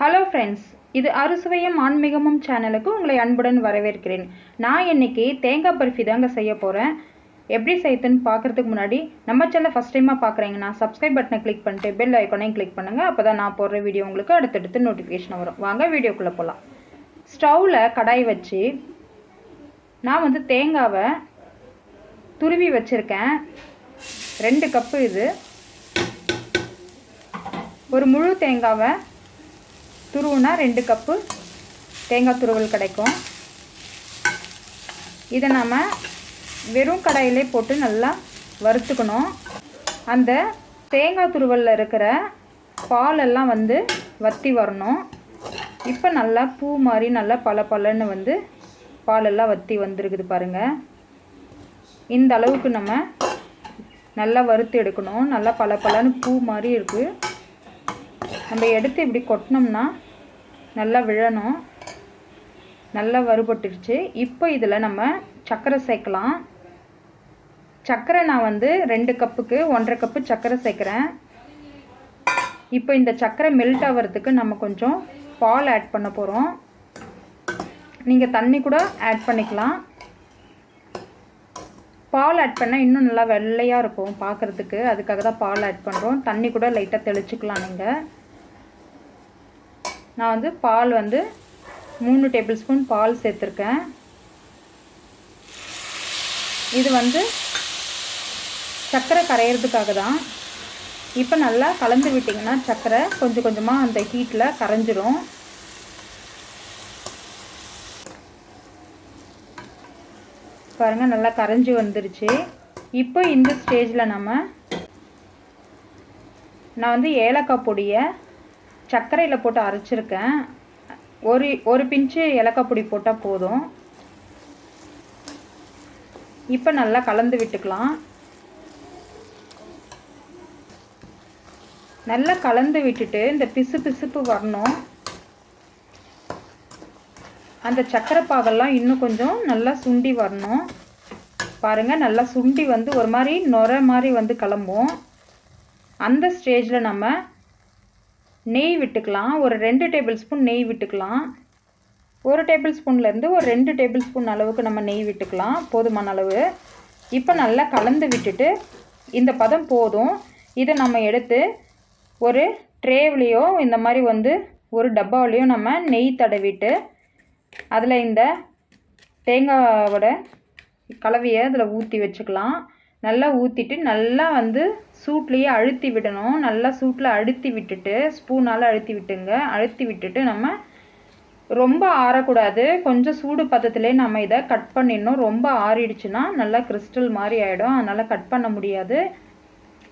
Hello friends இது அறுசுவையும் ஆன்மீகமும் சேனலுக்கு உங்களை அன்புடன் வரவேற்கிறேன். நான் இன்னைக்கு தேங்காய் பர்ஃபி தாங்க செய்ய போகிறேன் எப்படி செய்யுதுன்னு பார்க்குறதுக்கு முன்னாடி நம்ம சேனலை ஃபஸ்ட் டைமாக பார்க்குறீங்கன்னா சப்ஸ்கிரைப் பட்டனை கிளிக் பண்ணிட்டு பெல் ஐக்கனையும் கிளிக் பண்ணுங்கள் அப்போ தான் நான் போடுற வீடியோ உங்களுக்கு அடுத்தடுத்து நோட்டிஃபிகேஷன் வரும். வாங்க வீடியோக்குள்ளே போகலாம் ஸ்டவ்வில் கடாய் வச்சு நான் வந்து தேங்காவை துருவி வச்சுருக்கேன். ரெண்டு கப்பு இது. ஒரு முழு தேங்காவை துருவுனா ரெண்டு கப்பு தேங்காய் துருவல் கிடைக்கும். இதை நம்ம வெறும் கடாயிலே போட்டு நல்லா வறுத்துக்கணும். அந்த தேங்காய் துருவலில் இருக்கிற பாலெல்லாம் வந்து வற்றி வரணும். இப்போ நல்லா பூ மாதிரி நல்லா பல பலன்னு வந்து பாலெல்லாம் வற்றி வந்திருக்குது பாருங்கள் இந்த அளவுக்கு நம்ம நல்லா வறுத்து எடுக்கணும். நல்லா பல பலன்னு பூ மாதிரி இருக்குது நம்ம எடுத்து இப்படி கொட்டினோம்னா நல்லா விழணும். நல்லா வறுபட்டுருச்சு இப்போ இதில் நம்ம சர்க்கரை சேர்க்கலாம். சர்க்கரை நான் வந்து ரெண்டு கப்புக்கு ஒன்றரை கப்பு சர்க்கரை சேர்க்குறேன். இப்போ இந்த சர்க்கரை மெல்ட் ஆகிறதுக்கு நம்ம கொஞ்சம் பால் ஆட் பண்ண போகிறோம் நீங்கள் தண்ணி கூட ஆட் பண்ணிக்கலாம். பால் ஆட் பண்ணால் இன்னும் நல்லா வெள்ளையாக இருக்கும் பார்க்குறதுக்கு அதுக்காக தான் பால் ஆட் பண்ணுறோம் தண்ணி கூட லைட்டாக தெளிச்சுக்கலாம் நீங்கள் நான் வந்து பால் வந்து மூணு டேபிள் ஸ்பூன் பால் சேர்த்துருக்கேன். இது வந்து சர்க்கரை கரையிறதுக்காக தான். இப்போ நல்லா கலந்து விட்டிங்கன்னா சர்க்கரை கொஞ்சம் கொஞ்சமாக அந்த ஹீட்டில் கரைஞ்சிரும். பாருங்கள் நல்லா கரைஞ்சி வந்துருச்சு. இப்போ இந்த ஸ்டேஜில் நம்ம நான் வந்து ஏலக்காய் பொடியை சர்க்கரையில் போட்டு அரைச்சிருக்கேன். ஒரு ஒரு பிஞ்சு ஏலக்காய் பொடி போட்டால் போதும். இப்போ நல்லா கலந்து விட்டுக்கலாம். நல்லா கலந்து விட்டுட்டு இந்த பிசு பிசுப்பு வரணும். அந்த சர்க்கரை பாகெல்லாம் இன்னும் கொஞ்சம் நல்லா சுண்டி வரணும். பாருங்கள் நல்லா சுண்டி வந்து ஒரு மாதிரி நுர மாதிரி வந்து கிளம்பும். அந்த ஸ்டேஜில் நம்ம நெய் விட்டுக்கலாம். ஒரு ரெண்டு டேபிள் ஸ்பூன் நெய் விட்டுக்கலாம். ஒரு டேபிள் ஸ்பூன்லேருந்து ஒரு ரெண்டு டேபிள் ஸ்பூன் அளவுக்கு நம்ம நெய் விட்டுக்கலாம். போதுமான அளவு. இப்போ நல்லா கலந்து விட்டுட்டு இந்த பதம் போதும். இதை நம்ம எடுத்து ஒரு ட்ரேவ்லேயோ இந்த மாதிரி வந்து ஒரு டப்பாவிலையோ நம்ம நெய் தடவிட்டு அதில் இந்த தேங்காவோட கலவையை அதில் ஊற்றி வச்சுக்கலாம். நல்லா ஊற்றிட்டு நல்லா வந்து சூட்லேயே அழுத்தி விடணும். நல்லா சூட்டில் அழுத்தி விட்டுட்டு ஸ்பூனால் அழுத்தி விட்டுங்க. அழுத்தி விட்டுட்டு நம்ம ரொம்ப ஆறக்கூடாது. கொஞ்சம் சூடு பதத்துலேயே நம்ம இதை கட் பண்ணிடணும். ரொம்ப ஆறிடுச்சுன்னா நல்லா கிறிஸ்டல் மாதிரி ஆகிடும் அதனால் கட் பண்ண முடியாது.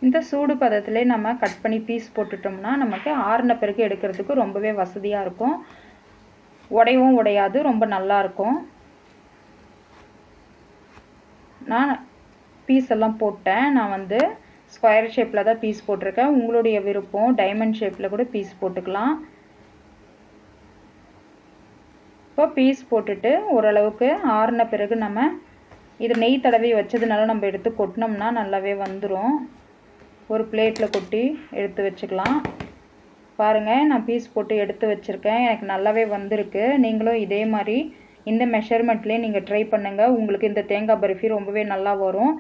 இந்த சூடு பதத்திலே நம்ம கட் பண்ணி பீஸ் போட்டுட்டோம்னா நமக்கு ஆறின பிறகு எடுக்கிறதுக்கு ரொம்பவே வசதியாக இருக்கும். உடையவும் உடையாது. ரொம்ப நல்லாயிருக்கும் நான் பீஸ் எல்லாம் போட்டேன். நான் வந்து ஸ்கொயர் ஷேப்பில் தான் பீஸ் போட்டிருக்கேன். உங்களுடைய விருப்பம் டைமண்ட் ஷேப்பில் கூட பீஸ் போட்டுக்கலாம். இப்போ பீஸ் போட்டுட்டு ஓரளவுக்கு ஆறின பிறகு நம்ம இது நெய் தடவி வச்சதுனால நம்ம எடுத்து கொட்டினோம்னா நல்லாவே வந்துடும் ஒரு பிளேட்டில் கொட்டி எடுத்து வச்சுக்கலாம். பாருங்கள் நான் பீஸ் போட்டு எடுத்து வச்சுருக்கேன். எனக்கு நல்லாவே வந்திருக்கு. நீங்களும் இதே மாதிரி இந்த மெஷர்மெண்ட்லேயே நீங்கள் ட்ரை பண்ணுங்கள் உங்களுக்கு இந்த தேங்காய் பர்ஃபி ரொம்பவே நல்லா வரும்.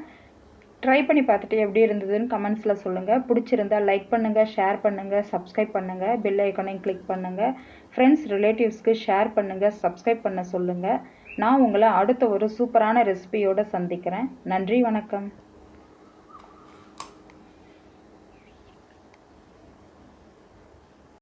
ட்ரை பண்ணி பார்த்துட்டு எப்படி இருந்ததுன்னு கமெண்ட்ஸில் சொல்லுங்கள் பிடிச்சிருந்தா லைக் பண்ணுங்கள் ஷேர் பண்ணுங்கள் சப்ஸ்கிரைப் பண்ணுங்கள் பெல் ஐக்கனையும் கிளிக் பண்ணுங்கள் ஃப்ரெண்ட்ஸ் ரிலேட்டிவ்ஸ்க்கு ஷேர் பண்ணுங்கள் சப்ஸ்கிரைப் பண்ண சொல்லுங்கள் நான் உங்களை அடுத்த ஒரு சூப்பரான ரெசிபியோடு சந்திக்கிறேன். நன்றி வணக்கம்.